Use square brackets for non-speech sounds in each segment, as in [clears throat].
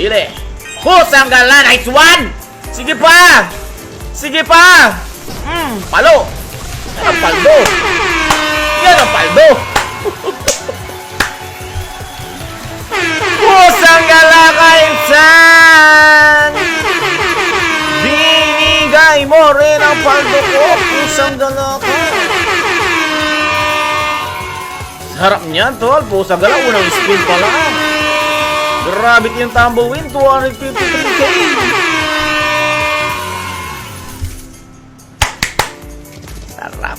Sili. Pusang gala. Nice one. Sige pa. Sige pa. Hmm, palo. Yan ang paldo. Yan ang paldo. Pusang gala kainsan. Binigay mo rin ang paldo ko. Pusang gala ka. Sarap niyan, tol. Pusang gala. Unang spin pa lang. Grabe yung tumblewind. 253k. Sarap.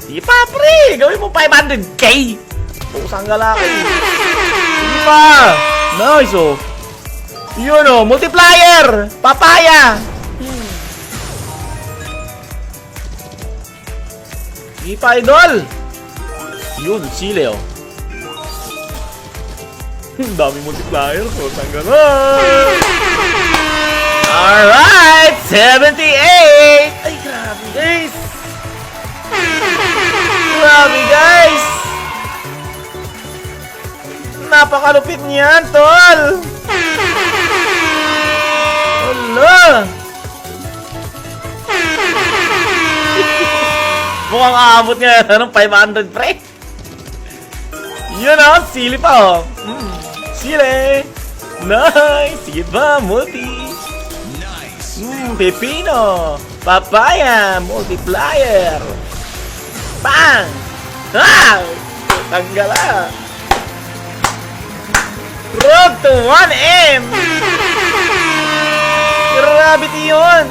Sige pa, pre. Gawin mo 500k. Pusang gala ka. eh. Sige pa. Nice, oh. Yun, oh. Multiplier. Papaya. Sige pa, idol. Yun, sile, oh. [laughs] Dami multiplier. Pusang gala. Alright! 78! Ay, grabe, guys! Grabe, guys! Napakalupit niyan, tol! Wala! [laughs] Mukhang aabot nga ng 500, pre! Yun oh, sili pa oh! Mm, sili! Nice! Sige ba, multi! Mm, pepino! Papaya! Multiplier! Bang! Ah! Tanggala! Road to 1M! Grabe yun!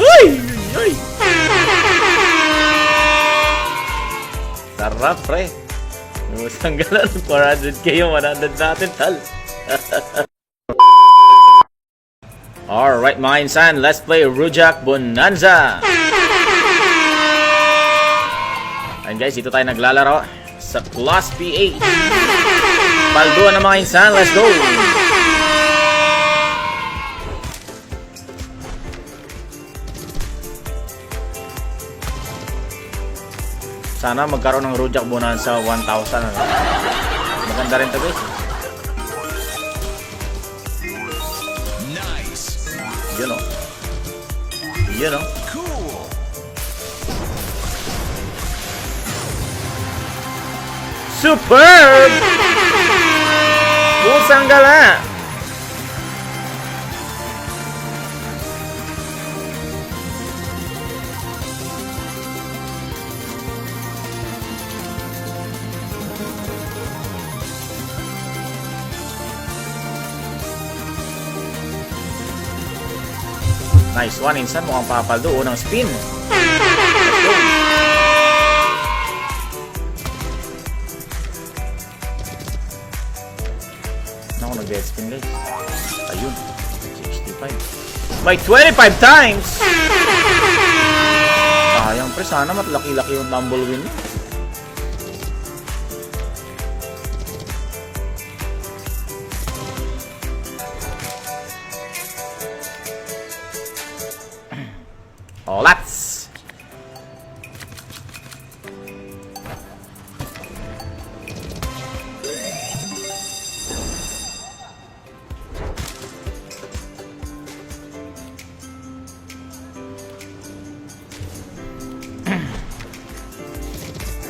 Uy! Uy! Sarap, pre! Tanggala ng 400k yung 100 natin, tal! [laughs] Alright mga insan, let's play Rujak Bonanza! And guys, dito tayo naglalaro sa Class PH. Paldo na mga insan, let's go! Sana magkaroon ng Rujak Bonanza 1,000. Ano? Maganda rin to guys. Nice. Yun o. Yun o. Cool. Superb! Pusang gala! Nice one, insan. Mukhang papaldo. Unang spin. Let's go. Naku, nag-dead spin guys. Ayun. 65. May 25 times! Sayang pre, sana matlaki-laki yung tumblewind niya.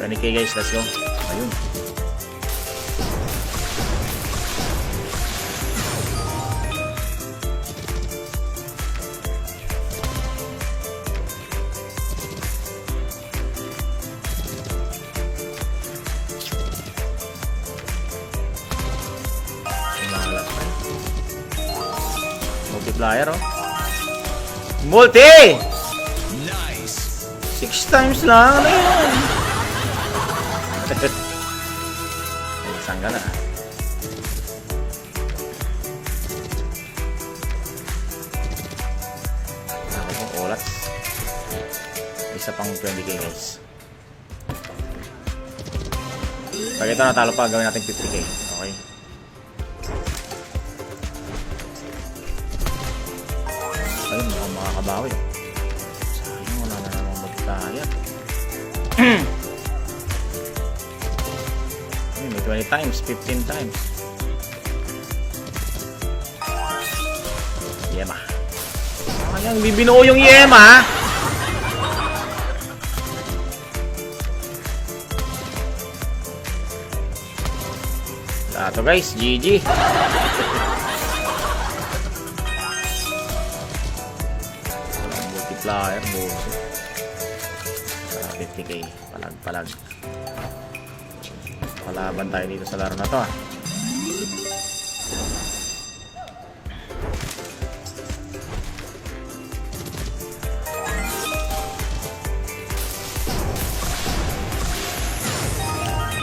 Kayo guys, let's go. Ayun. Multiplier oh. Multi! Nice. Six times lang. Ano yun? Saan ka na? Ako pong oras. Isa pang 20k guys. Pag ito natalo pa, gawin natin 50k. Okay? Ayun, mukhang makakabawi. Sayang, wala na namang magkaya. [clears throat] 20 times, 15 times. Yema. Sayang, bibinuo yung yema. Dato guys, GG. [laughs] Multiplier, bonus. Para 50k, palag-palag palag. Palaban tayo dito sa laro na to ah.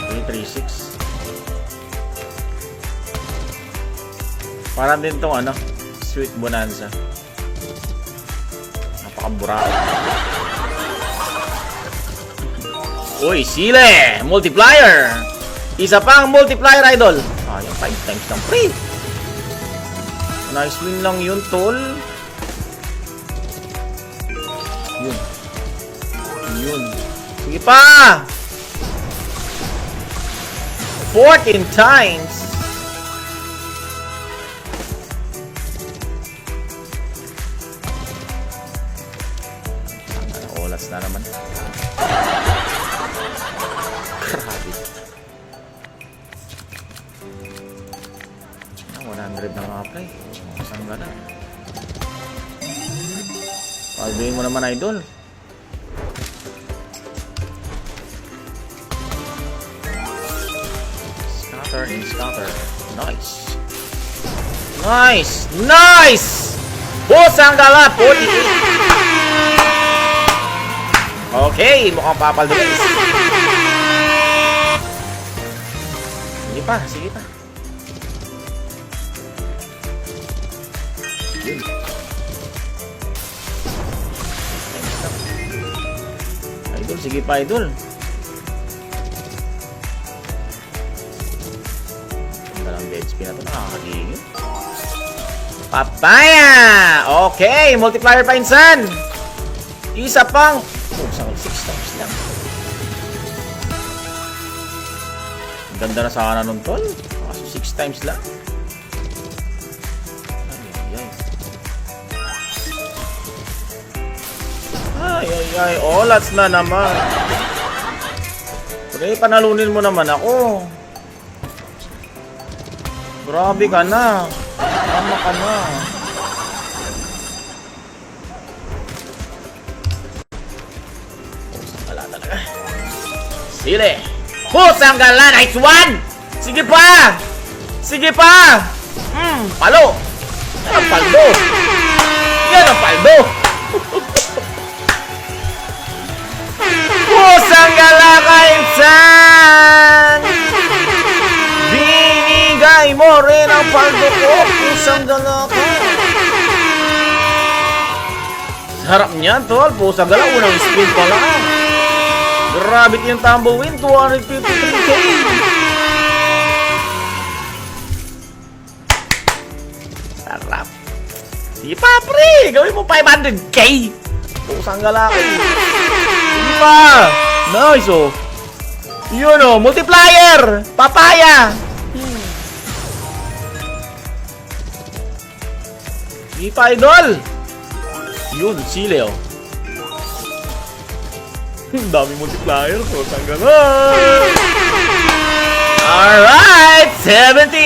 Okay, 3-6. Parang din tong ano, Sweet Bonanza. Napakabura. Uy, sile! Multiplier! Isa pang multiplier, idol. Yung 5 times ng free. Nice win lang yun, tol. Yun. Yun. Sige pa! 14 times! Olas na naman. [laughs] Grabe. Ah, 100 na. Saan ka na? Palduin mo naman, idol. Scatter and scatter. Nice. Nice! Nice! Busang gala, 48. Okay, mukhang papaldo guys. Sige pa, sige pa. Yun. Idol, sige pa idol. Ganda ng dead spin na to, nakakagigil. Papaya! Okay, multiplier pa insan. Isa pang... Oh, sa 6 times lang. Ang ganda na sana nun, tol. Kaso 6 times lang. Ay. Olats na naman. Pre, panalunin mo naman ako. Grabe ka na. Tama ka na. Wala talaga. Sile. Pusang gala. Nice one. Sige pa. Sige pa. Hmm, palo. Yan ang paldo. Yan ang paldo. Pusang gala kainsan. Binigay mo rin ang paldo ko. Pusang gala ka. Sarap niyan, tol. Pusang gala. Unang spin pa lang. Grabe yung tumblewind. 253k. Sarap. Sige pa, pre. Gawin mo 500k. Pusang gala ka. Pa. Nice, oh. Yun, oh. Multiplier. Papaya. Sige pa, idol. Yun, sile, oh. [laughs] Dami multiplier. Pusang gala. Alright! 78!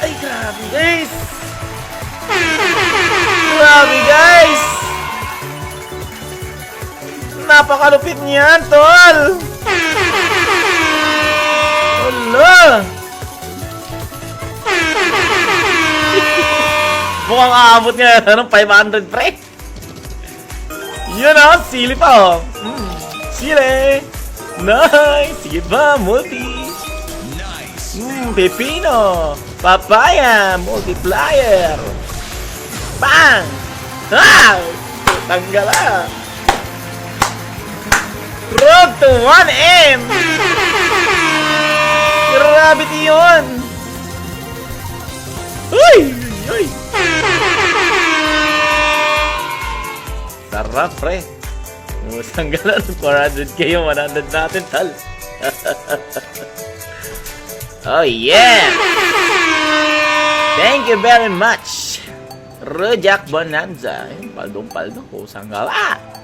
Ay, grabe, guys! Grabe, guys! Napakalupit niyan, tol! Hala! [laughs] Mukhang aabot nga ng 500, pre! Yun ah, sili pa, oh! Mm, sili! Nice! Sige ba, multi! Mmm, pepino! Papaya! Multiplier! Bang! Ah! Tanggala! Road to 1M! Gravity yun! Uy! Uy! Sarap, pre! Musang galan, 400k yung 100 natin, tal. [laughs] oh, yeah! Thank you very much! Rejak Bonanza. Ayun, paldong-paldo. Kusang gawa.